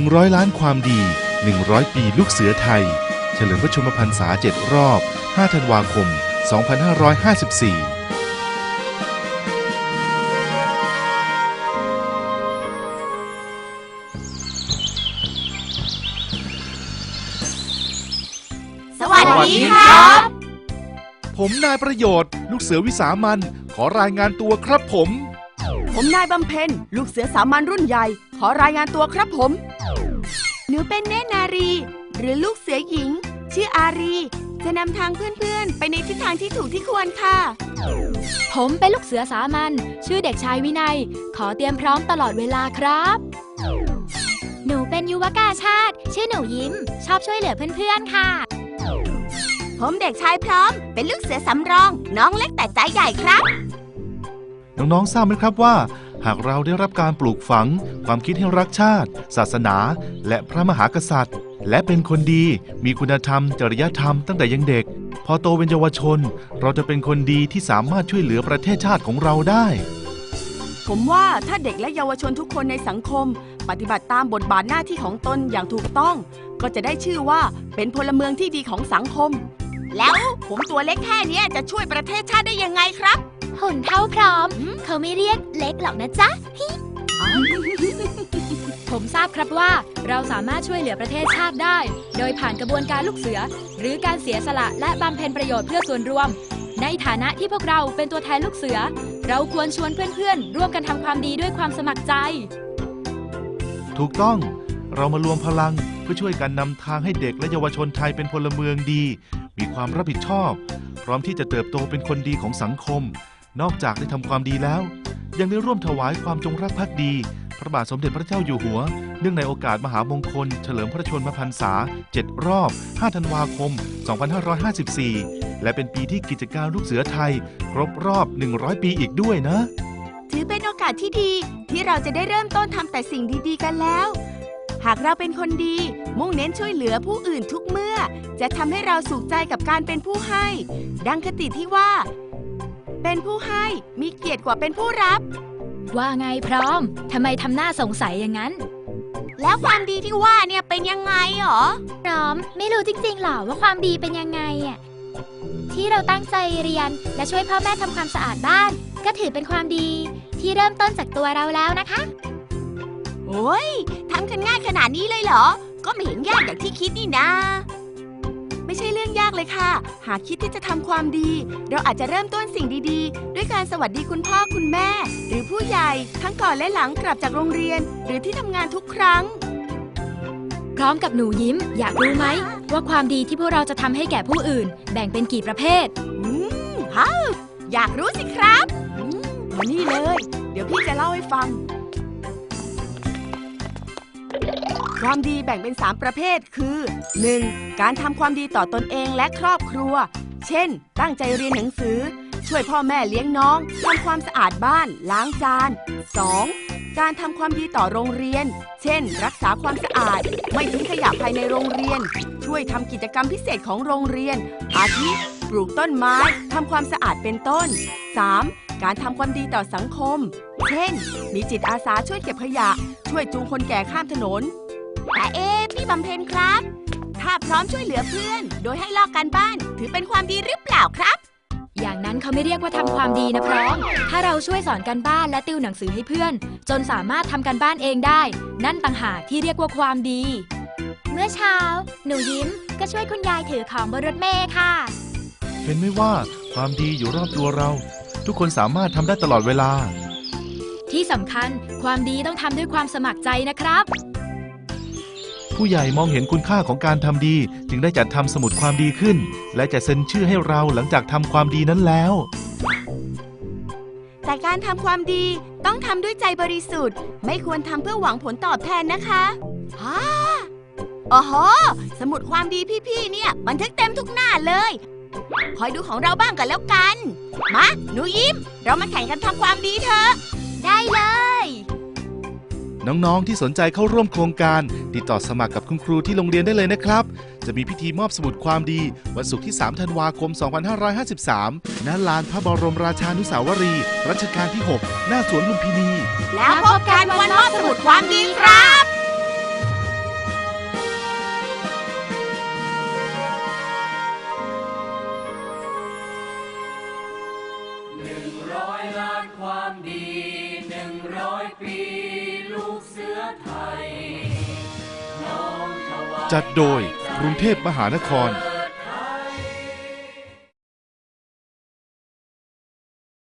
100 ล้านความดี 100 ปีลูกเสือไทย เฉลิมพระชนมพรรษา 7 รอบ 5 ธันวาคม 2554สวัสดีครับ ผมนายประโยชน์ ลูกเสือวิสามันขอรายงานตัวครับผม ผมนายบำเพ็ญลูกเสือสามัญรุ่นใหญ่ข อรายงานตัวครับผม หนูเป็นเนตรนารี หรือลูกเสือหญิง ชื่ออารี จะนำทางเพื่อนๆ ไปในทิศทางที่ถูกที่ควรค่ะ ผมเป็นลูกเสือสามัญชื่อเด็กชายวินัย ขอเตรียมพร้อมตลอดเวลาครับ หนูเป็นยุวกาชาติ ชื่อหนูยิ้ม ชอบช่วยเหลือเพื่อนๆค่ะ ผมเด็กชายพร้อม เป็นลูกเสือสำรอง น้องเล็กแต่ใจใหญ่ครับ น้องๆ ทราบไหมครับว่า หากเราได้รับการปลูกฝัง ความคิดให้รักชาติ ศาสนา และพระมหากษัตริย์ และเป็นคนดี มีคุณธรรม จริยธรรมตั้งแต่ยังเด็ก พอโตเป็นเยาวชน เราจะเป็นคนดีที่สามารถช่วยเหลือประเทศชาติของเราได้ ผมว่าถ้าเด็กและเยาวชนทุกคนในสังคม ปฏิบัติตามบทบาทหน้าที่ของตนอย่างถูกต้อง ก็จะได้ชื่อว่าเป็นพลเมืองที่ดีของสังคม แล้วผมตัวเล็กแค่เนี้ยจะช่วยประเทศชาติได้ยังไงครับ หุ่นเท่าพร้อม เขาไม่เรียกเล็กหรอกนะจ๊ะ ผมทราบครับว่าเราสามารถช่วยเหลือประเทศชาติได้ โดยผ่านกระบวนการลูกเสือ หรือการเสียสละและบำเพ็ญประโยชน์เพื่อส่วนรวม ในฐานะที่พวกเราเป็นตัวแทนลูกเสือ เราควรชวนเพื่อนๆ ร่วมกันทำความดีด้วยความสมัครใจ ถูกต้อง เรามารวมพลังเพื่อช่วยกันนำทางให้เด็กและเยาวชนไทยเป็นพลเมืองดี มีความรับผิดชอบ พร้อมที่จะเติบโตเป็นคนดีของสังคม นอกจากได้ทำความดีแล้ว ยังได้ร่วมถวายความจงรักภักดี พระบาทสมเด็จพระเจ้าอยู่หัว เนื่องในโอกาสมหามงคล เฉลิมพระชนมพรรษา 7 รอบ 5 ธันวาคม 2554 และเป็นปีที่กิจการลูกเสือไทย ครบรอบ 100 ปีอีกด้วยนะ ถือเป็นโอกาสที่ดีที่เราจะได้เริ่มต้นทำแต่สิ่งดีๆกันแล้ว หากเราเป็นคนดี มุ่งเน้นช่วยเหลือผู้อื่นทุกเมื่อ จะทำให้เราสุขใจกับการเป็นผู้ให้ ดังคติที่ว่า เป็นผู้ให้มีเกียรติกว่าเป็นผู้รับ ว่าไงพร้อม ทำไมทำหน้าสงสัยอย่างนั้น แล้วความดีที่ว่าเนี่ยเป็นยังไงหรอ พร้อม ไม่รู้จริงๆหรอว่าความดีเป็นยังไงอะ ที่เราตั้งใจเรียนและช่วยพ่อแม่ทำความสะอาดบ้าน ก็ถือเป็นความดีที่เริ่มต้นจากตัวเราแล้วนะคะ โอ้ยทำกันง่ายขนาดนี้เลยเหรอ ก็ไม่เห็นยากอย่างที่คิดนี่นะ ไม่ใช่เรื่องยากเลยค่ะ หากคิดที่จะทำความดี เราอาจจะเริ่มต้นสิ่งดีๆ ด้วยการสวัสดีคุณพ่อคุณแม่ หรือผู้ใหญ่ทั้งก่อนและหลังกลับจากโรงเรียน หรือที่ทำงานทุกครั้ง พร้อมกับหนูยิ้ม อยากรู้ไหม ว่าความดีที่พวกเราจะทำให้แก่ผู้อื่น แบ่งเป็นกี่ประเภท อืมฮ่าอยากรู้สิครับ อืมมานี่เลย เดี๋ยวพี่จะเล่าให้ฟัง ความดีแบ่งเป็น 3 ประเภทคือ 1. การทำความดีต่อตนเองและครอบครัว เช่น ตั้งใจเรียนหนังสือ ช่วยพ่อแม่เลี้ยงน้องทำความสะอาดบ้าน ล้างจาน 2. การทำความดีต่อโรงเรียน เช่น รักษาความสะอาด ไม่ทิ้งขยะภายในโรงเรียน ช่วยทำกิจกรรมพิเศษของโรงเรียน อาทิปลูกต้นไม้ทำความสะอาดเป็นต้น 3. การทำความดีต่อสังคม เช่น มีจิตอาสาช่วยเก็บขยะ ช่วยจูงคนแก่ข้ามถนน แต่เอ๊ะพี่บำเพ็ญครับ ถ้าพร้อมช่วยเหลือเพื่อน โดยให้ลอกการบ้าน ถือเป็นความดีหรือเปล่าครับ อย่างนั้นเขาไม่เรียกว่าทำความดีนะพร้อม ถ้าเราช่วยสอนกันบ้านและติวหนังสือให้เพื่อน จนสามารถทำกันบ้านเองได้ นั่นต่างหากที่เรียกว่าความดี เมื่อเช้า หนูยิ้มก็ช่วยคุณยายถือของบนรถเมล์ค่ะ เห็นไหมว่าความดีอยู่รอบตัวเรา ทุกคนสามารถทำได้ตลอดเวลา ที่สำคัญความดีต้องทำด้วยความสมัครใจนะครับ ผู้ใหญ่มองเห็นคุณค่าของการทำดี จึงได้จัดทำสมุดความดีขึ้น และจะเซ็นชื่อให้เราหลังจากทำความดีนั้นแล้ว แต่การทำความดีต้องทำด้วยใจบริสุทธิ์ ไม่ควรทำเพื่อหวังผลตอบแทนนะคะฮ่าโอ้โห สมุดความดีพี่ๆ เนี่ย บันทึกเต็มทุกหน้าเลย คอยดูของเราบ้างกันแล้วกัน มา หนูยิ้ม เรามาแข่งกันทำความดีเถอะ ได้เลย น้องๆ ที่สนใจเข้าร่วมโครงการ ติดต่อสมัครกับคุณครูที่โรงเรียนได้เลยนะครับ จะมีพิธีมอบสมุดความดี วันศุกร์ที่ 3 ธันวาคม 2553ณลานพระบรมราชานุสาวรีย์รัชกาลที่ 6 หน้าสวนลุมพินี แล้วพบกันวันมอบสมุดความดีครับ จัดโดยกรุงเทพมหานคร